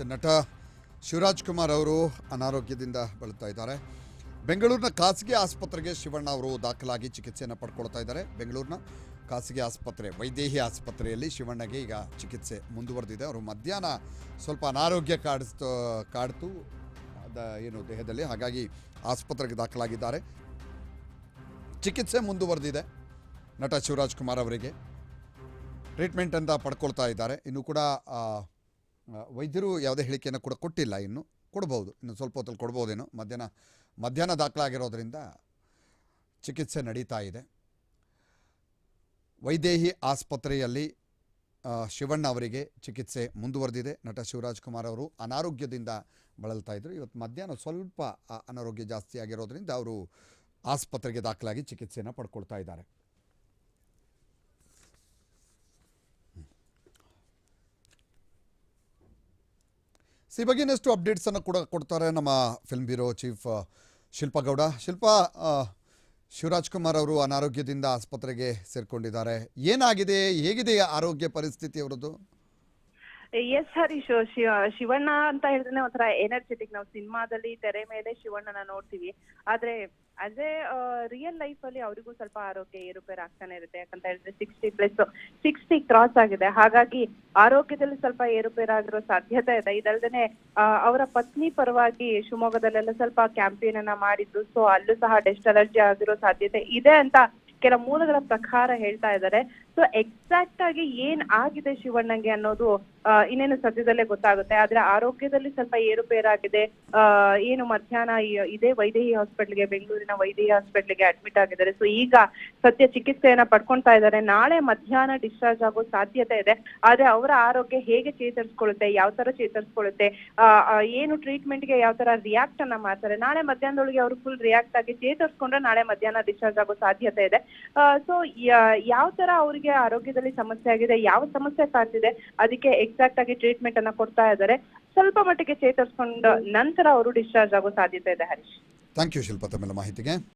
ನಟ ಶಿವರಾಜ್ ಕುಮಾರ್ ಅವರು ಅನಾರೋಗ್ಯದಿಂದ ಬಳಲ್ತಾ ಇದ್ದಾರೆ. ಬೆಂಗಳೂರಿನ ಖಾಸಗಿ ಆಸ್ಪತ್ರೆಗೆ ಶಿವಣ್ಣ ಅವರು ದಾಖಲಾಗಿ ಚಿಕಿತ್ಸೆಯನ್ನು ಪಡ್ಕೊಳ್ತಾ ಇದ್ದಾರೆ. ಬೆಂಗಳೂರಿನ ಖಾಸಗಿ ಆಸ್ಪತ್ರೆ, ವೈದೇಹಿ ಆಸ್ಪತ್ರೆಯಲ್ಲಿ ಶಿವಣ್ಣಗೆ ಈಗ ಚಿಕಿತ್ಸೆ ಮುಂದುವರೆದಿದೆ. ಅವರು ಮಧ್ಯಾಹ್ನ ಸ್ವಲ್ಪ ಅನಾರೋಗ್ಯ ಕಾಡಿಸ್ತು, ಕಾಡ್ತು, ಅದ ಏನು ದೇಹದಲ್ಲಿ. ಹಾಗಾಗಿ ಆಸ್ಪತ್ರೆಗೆ ದಾಖಲಾಗಿದ್ದಾರೆ. ಚಿಕಿತ್ಸೆ ಮುಂದುವರೆದಿದೆ ನಟ ಶಿವರಾಜ್ ಕುಮಾರ್ ಅವರಿಗೆ. ಅಂತ ಪಡ್ಕೊಳ್ತಾ ಇದ್ದಾರೆ. ಇನ್ನು ಕೂಡ ವೈದ್ಯರು ಯಾವುದೇ ಹೇಳಿಕೆಯನ್ನು ಕೂಡ ಕೊಟ್ಟಿಲ್ಲ, ಇನ್ನು ಕೊಡ್ಬೋದು, ಇನ್ನು ಸ್ವಲ್ಪ ಹೊತ್ತಲ್ಲಿ ಕೊಡ್ಬೋದೇನೋ. ಮಧ್ಯಾಹ್ನ ಮಧ್ಯಾಹ್ನ ದಾಖಲಾಗಿರೋದ್ರಿಂದ ಚಿಕಿತ್ಸೆ ನಡೀತಾ ಇದೆ. ವೈದೇಹಿ ಆಸ್ಪತ್ರೆಯಲ್ಲಿ ಶಿವಣ್ಣ ಅವರಿಗೆ ಚಿಕಿತ್ಸೆ ಮುಂದುವರೆದಿದೆ. ನಟ ಶಿವರಾಜ್ ಕುಮಾರ್ ಅವರು ಅನಾರೋಗ್ಯದಿಂದ ಬಳಲ್ತಾ ಇದ್ದರು ಇವತ್ತು ಮಧ್ಯಾಹ್ನ ಸ್ವಲ್ಪ ಅನಾರೋಗ್ಯ ಜಾಸ್ತಿ ಆಗಿರೋದ್ರಿಂದ ಅವರು ಆಸ್ಪತ್ರೆಗೆ ದಾಖಲಾಗಿ ಚಿಕಿತ್ಸೆಯನ್ನು ಪಡ್ಕೊಳ್ತಾ ಇದ್ದಾರೆ. ಸಿ ಬಗ್ಗೆ ಇನ್ನಷ್ಟು ಅಪ್ಡೇಟ್ಸನ್ನು ಕೂಡ ಕೊಡ್ತಾರೆ ನಮ್ಮ film bureau chief Shilpa Gowda. Shilpa ಆ, ಶಿವರಾಜ್ ಕುಮಾರ್ ಅವರು ಅನಾರೋಗ್ಯದಿಂದ ಆಸ್ಪತ್ರೆಗೆ ಸೇರಿಕೊಂಡಿದ್ದಾರೆ. ಏನಾಗಿದೆ? ಹೇಗಿದೆ ಆರೋಗ್ಯ ಪರಿಸ್ಥಿತಿ ಅವರದ್ದು? ಎಸ್ ಹರೀಶ್ ಶಿವ ಶಿವಣ್ಣ ಅಂತ ಹೇಳಿದ್ರೆ ಒಂಥರ ಎನರ್ಜೆಟಿಕ್ ನಾವು ಸಿನಿಮಾದಲ್ಲಿ ತೆರೆ ಮೇಲೆ ಶಿವಣ್ಣನ ನೋಡ್ತೀವಿ. ಆದ್ರೆ ಅದೇ ರಿಯಲ್ ಲೈಫ್ ಅಲ್ಲಿ ಅವರಿಗೂ ಸ್ವಲ್ಪ ಆರೋಗ್ಯ ಏರುಪೇರು ಆಗ್ತಾನೆ ಇರುತ್ತೆ. ಯಾಕಂತ ಹೇಳಿದ್ರೆ ಸಿಕ್ಸ್ಟಿ ಪ್ಲಸ್ ಸಿಕ್ಸ್ಟಿ ಕ್ರಾಸ್ ಆಗಿದೆ. ಹಾಗಾಗಿ ಆರೋಗ್ಯದಲ್ಲಿ ಸ್ವಲ್ಪ ಏರುಪೇರಾಗಿರೋ ಸಾಧ್ಯತೆ ಇದೆ. ಇದಲ್ದೇನೆ ಅವರ ಪತ್ನಿ ಪರವಾಗಿ ಶಿವಮೊಗ್ಗದಲ್ಲೆಲ್ಲ ಸ್ವಲ್ಪ ಕ್ಯಾಂಪೇನ್ ಅನ್ನ ಮಾಡಿದ್ದು ಸೊ ಅಲ್ಲೂ ಸಹ ಡೆಸ್ಟ್ ಅಲರ್ಜಿ ಆಗಿರೋ ಸಾಧ್ಯತೆ ಇದೆ ಅಂತ ಕೆಲ ಮೂಲಗಳ ಪ್ರಕಾರ ಹೇಳ್ತಾ ಇದ್ದಾರೆ. ಸೊ ಎಕ್ಸಾಕ್ಟ್ ಆಗಿ ಏನ್ ಆಗಿದೆ ಶಿವಣ್ಣಂಗೆ ಅನ್ನೋದು ಇನ್ನೇನು ಸದ್ಯದಲ್ಲೇ ಗೊತ್ತಾಗುತ್ತೆ. ಆದ್ರೆ ಆರೋಗ್ಯದಲ್ಲಿ ಸ್ವಲ್ಪ ಏರುಪೇರಾಗಿದೆ ಏನು ಮಧ್ಯಾಹ್ನ ಇದೇ ವೈದೇಹಿ ಹಾಸ್ಪಿಟಲ್ಗೆ, ಬೆಂಗಳೂರಿನ ವೈದೇಹಿ ಹಾಸ್ಪಿಟಲ್ಗೆ ಅಡ್ಮಿಟ್ ಆಗಿದ್ದಾರೆ. ಸೊ ಈಗ ಸದ್ಯ ಚಿಕಿತ್ಸೆಯನ್ನ ಪಡ್ಕೊಂತಾ ಇದ್ದಾರೆ. ನಾಳೆ ಮಧ್ಯಾಹ್ನ ಡಿಸ್ಚಾರ್ಜ್ ಆಗೋ ಸಾಧ್ಯತೆ ಇದೆ. ಆದ್ರೆ ಅವರ ಆರೋಗ್ಯ ಹೇಗೆ ಚೇತರಿಸ್ಕೊಳ್ಳುತ್ತೆ, ಯಾವ ತರ ಚೇತರಿಸ್ಕೊಳ್ಳುತ್ತೆ ಏನು ಟ್ರೀಟ್ಮೆಂಟ್ಗೆ ಯಾವ ತರ ರಿಯಾಕ್ಟ್ ಅನ್ನ ಮಾಡ್ತಾರೆ. ನಾಳೆ ಮಧ್ಯಾಹ್ನದೊಳಗೆ ಅವರು ಫುಲ್ ರಿಯಾಕ್ಟ್ ಆಗಿ ಚೇತರಿಸ್ಕೊಂಡ್ರೆ ನಾಳೆ ಮಧ್ಯಾಹ್ನ ಡಿಸ್ಚಾರ್ಜ್ ಆಗೋ ಸಾಧ್ಯತೆ ಇದೆ. ಸೊ ಯಾವ ತರ ಅವರಿಗೆ ಆರೋಗ್ಯದಲ್ಲಿ ಸಮಸ್ಯೆ ಆಗಿದೆ, ಯಾವ ಸಮಸ್ಯೆ ಕಾಣ್ತಿದೆ, ಅದಕ್ಕೆ ಎಕ್ಸಾಕ್ಟ್ ಆಗಿ ಟ್ರೀಟ್ಮೆಂಟ್ ಅನ್ನ ಕೊಡ್ತಾ ಇದ್ದಾರೆ. ಸ್ವಲ್ಪ ಮಟ್ಟಿಗೆ ಚೇತರಿಸಿಕೊಂಡ ನಂತರ ಅವರು ಡಿಸ್ಚಾರ್ಜ್ ಆಗೋ ಸಾಧ್ಯತೆ ಇದೆ ಹರೀಶ್. ಥ್ಯಾಂಕ್ ಯು ಶಿಲ್ಪಾ ತಮ್ಮೆಲ್ಲ ಮಾಹಿತಿಗೆ.